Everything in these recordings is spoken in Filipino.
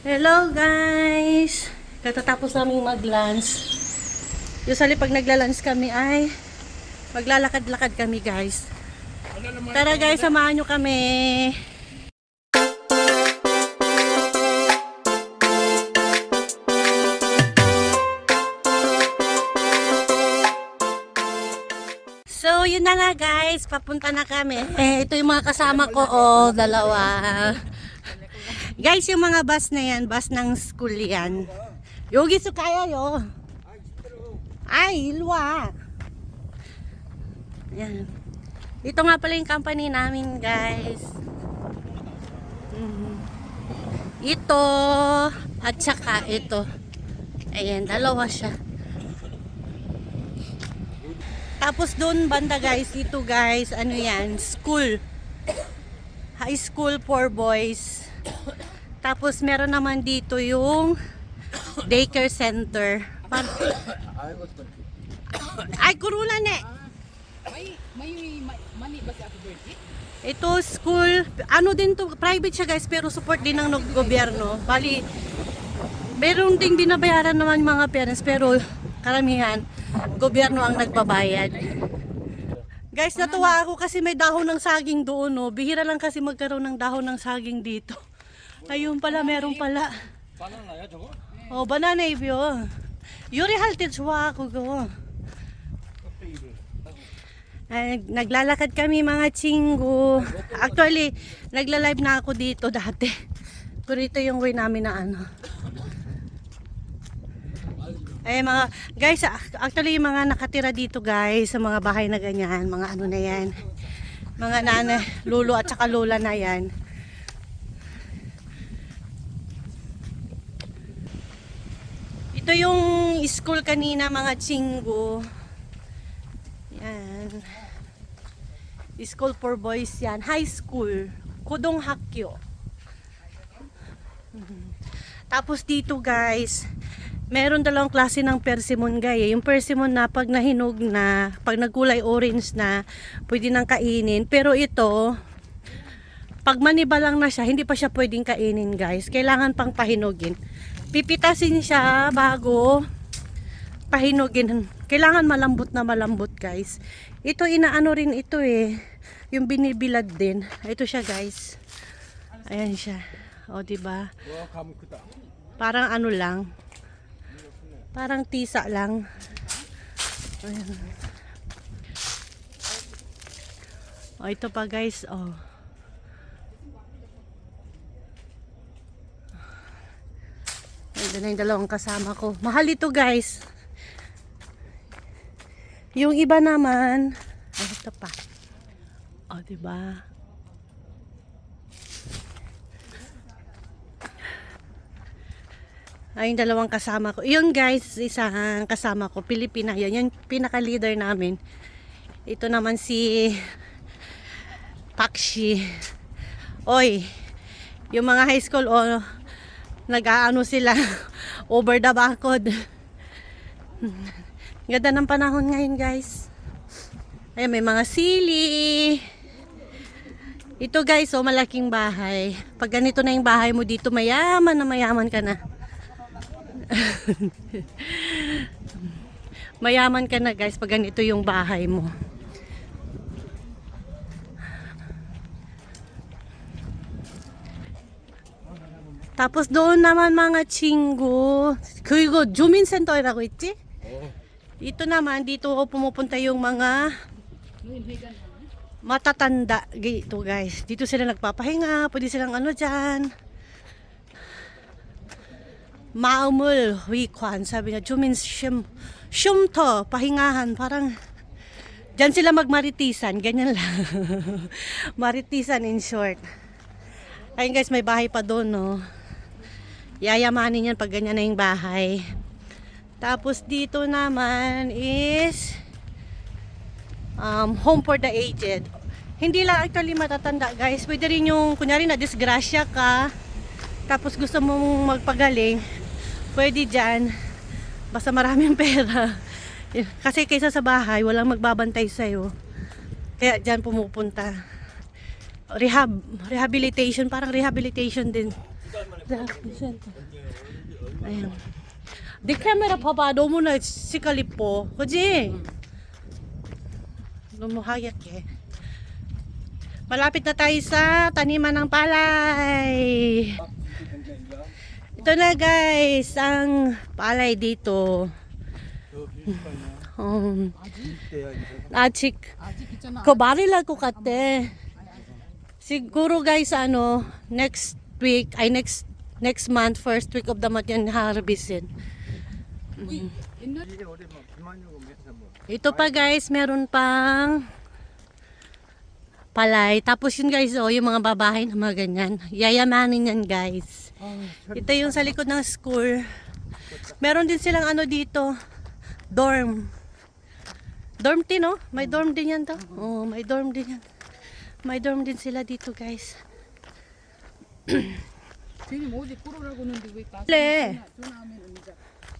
Hello guys! Katatapos namin mag-lunch. Usually pag nagla-lunch kami ay maglalakad-lakad kami guys. Tara guys, samahan nyo kami. So, yun na nga guys. Papunta na kami. Eh, ito yung mga kasama ko. Oh, dalawa. Guys, yung mga bus na yan, bus ng school yan. Yogi so kaya yo. Ay, ilwa. Yan. Ito nga pala yung company namin, guys. Mhm. Ito at saka ito. Ayan, dalawa siya. Tapos doon banda guys, ito guys, ano yan, school. High school for boys. Tapos meron naman dito yung daycare center. Par- Ay, kuruna ne. May, may, may mani ba si Ate Bertie? Ito school, ano din to, private siya guys, pero support din ng ng gobyerno. Bali, meron ding binabayaran naman mga parents, pero karamihan, gobyerno ang nagbabayad. Guys, natuwa ako kasi may dahon ng saging doon, no. Bihira lang kasi magkaroon ng dahon ng saging dito. Ayun pala, meron pala. 바나나야 저거? Oh, banana ibyo. Yuri halted suwa ako go. Ay, naglalakad kami mga chinggo. Actually, nagla-live na ako dito dati. Pero ito yung way namin na ano. Ay mga guys, ac- actually yung mga nakatira dito guys sa mga bahay na ganyan, mga ano na yan. Mga nana, lulo at saka lola na yan. Ito yung school kanina mga chinggo. Yan. School for boys yan. High school. Kudong Hakyo. Tapos dito guys, meron dalawang klase ng persimmon guys. Yung persimmon na pag nahinog na, pag nagkulay orange na, pwede nang kainin. Pero ito, pag maniba lang na siya, hindi pa siya pwedeng kainin guys. Kailangan pang pahinugin pipitasin siya bago pahinugin. Kailangan malambot na malambot guys. Ito inaano rin ito eh. Yung binibilad din. Ito siya guys. Ayan siya. O di ba? Parang ano lang. Parang tisa lang. Ayan. O ito pa guys. O. Oh. Ito na yung dalawang kasama ko. Mahal ito guys. Yung iba naman, ay ito pa. O, di ba? Ay, yung dalawang kasama ko. Yun guys, isang kasama ko, Pilipina. Yun, yung pinaka-leader namin. Ito naman si Pakshi. Oy, yung mga high school, oh, nag-aano sila, over the bakod. Ganda ng panahon ngayon guys. Ayan, may mga sili. Ito guys, oh, malaking bahay. Pag ganito na yung bahay mo dito, mayaman na mayaman ka na. mayaman ka na guys pag ganito yung bahay mo. Tapos doon naman mga chinggo. 그리고 주민센터라고 있지? Dito naman, dito pumupunta yung mga matatanda dito guys. Dito sila nagpapahinga, pwede silang ano dyan. 마음을 위관 sabi niya 주민 쉼 쉼터 pahingahan parang Diyan sila magmaritisan, ganyan lang. maritisan in short. Ayun guys, may bahay pa doon, no. Yayamanin yan pag ganyan na yung bahay. Tapos dito naman is um, home for the aged. Hindi lang actually matatanda guys. Pwede rin yung kunyari na disgrasya ka tapos gusto mong magpagaling pwede dyan basta maraming pera kasi kaysa sa bahay walang magbabantay sa'yo kaya dyan pumupunta rehab rehabilitation parang rehabilitation din 아유. 내 카메라 봐봐. 너무나 색깔 이뻐. 그지? 너무 하얗게. Malapit na tayo sa taniman ng palay. Ito na guys, ang palay dito. Um, 아직 아직 있잖아. 그 말을 할 것 같아. Siguro guys, ano, next week, ay next next month, first week of the month yan harvest. Mm. Ito pa guys, meron pang palay. Tapos yun guys, oh, yung mga babae na mga ganyan. Yayamanin yan guys. Ito yung sa likod ng school. Meron din silang ano dito, dorm. Dorm din, no? May dorm din yan to. Oh, may dorm din yan. May dorm din sila dito, guys. 주님 어제 끌어라고 했는데 왜 가서 그래. 전화- 전화하면 이제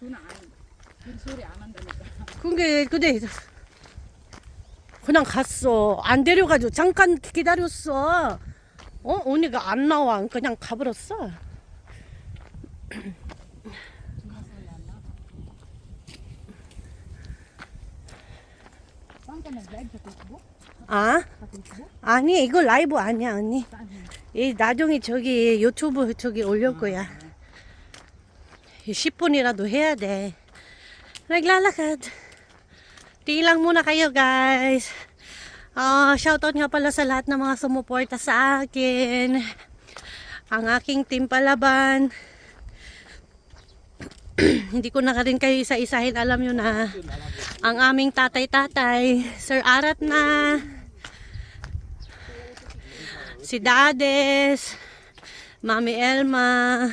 전화 안그 소리 안 한다니까. 근데 근데 그냥 갔어. 안 데려가지고 잠깐 기다렸어. 어? 언니가 안 나와. 그냥 가버렸어. 아? 아니 이거 라이브 아니야 언니. 이 나중에 저기 유튜브 저기 올릴 거야. 10분이라도 해야 돼. Naglalakad. Tilang muna kayo guys. Ah, shoutout nga pala sa lahat ng mga sumuporta sa akin. Ang aking team palaban. Hindi ko na ka rin kayo isa-isahin. Alam nyo na ang aming tatay-tatay. Sir Arat na si Dades, Mami Elma,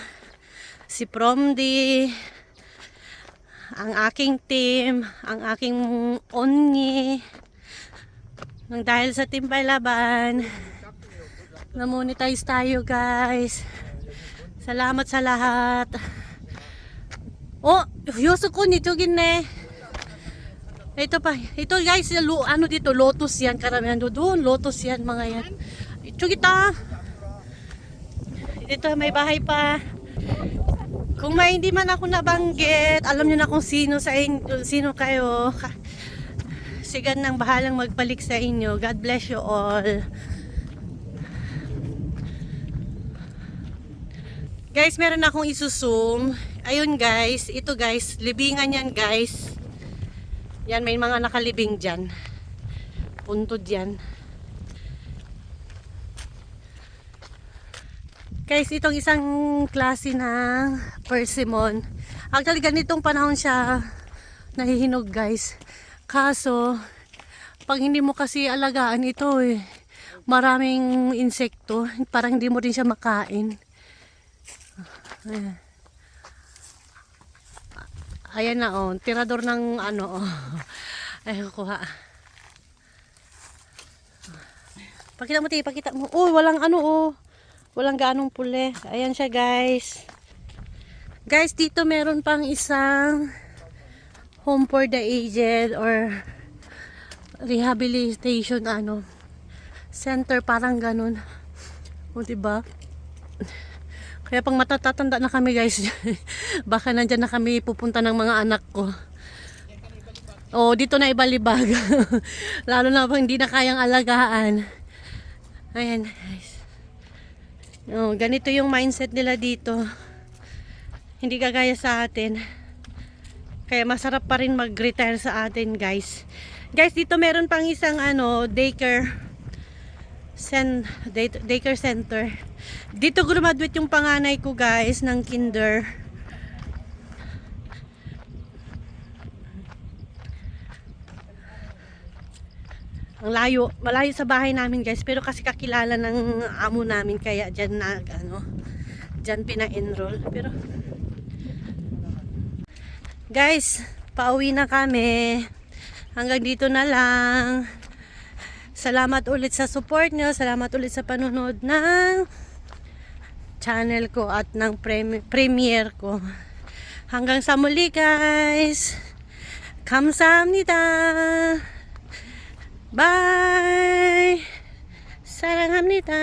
si Promdi, ang aking team, ang aking onni. Nang dahil sa team Palaban, na-monetize tayo guys. Salamat sa lahat. Oh, Yosuko ni 있네. Ito pa. Ito guys, ano dito, lotus yan. Karamihan do doon, lotus yan mga yan. Ito kita. Dito may bahay pa. Kung may hindi man ako nabanggit, alam niyo na kung sino sa inyo, sino kayo. Ka- Sigan nang bahalang magbalik sa inyo. God bless you all. Guys, meron akong isusum. Ayun guys, ito guys, libingan yan guys. Yan, may mga nakalibing dyan. Puntod yan. Guys, itong isang klase ng persimmon. Actually, ganitong panahon siya nahihinog guys. Kaso, pag hindi mo kasi alagaan ito eh, maraming insekto. Parang hindi mo rin siya makain. Ayan. Ayan na oh, tirador ng ano oh. Ay, kuha. Pakita mo tayo, pakita mo. Oh, walang ano oh. Walang ganong puli. Ayan siya, guys. Guys, dito meron pang isang home for the aged or rehabilitation ano center parang ganun. O, diba? Kaya pang matatatanda na kami guys, baka nandyan na kami pupunta ng mga anak ko. Oh, dito na ibalibag. Lalo na pang hindi na kayang alagaan. Ayan guys. Oh, ganito yung mindset nila dito. Hindi kagaya sa atin. Kaya masarap pa rin mag-retire sa atin guys. Guys, dito meron pang isang ano, daycare Sen, day, daycare center. Dito graduate yung panganay ko guys ng kinder. Ang layo, malayo sa bahay namin guys, pero kasi kakilala ng amo namin kaya diyan na ano, diyan pina-enroll. Pero Guys, pauwi na kami. Hanggang dito na lang. Salamat ulit sa support nyo. Salamat ulit sa panonood ng channel ko at ng prem- premiere ko. Hanggang sa muli guys. 감 바이 사랑합니다.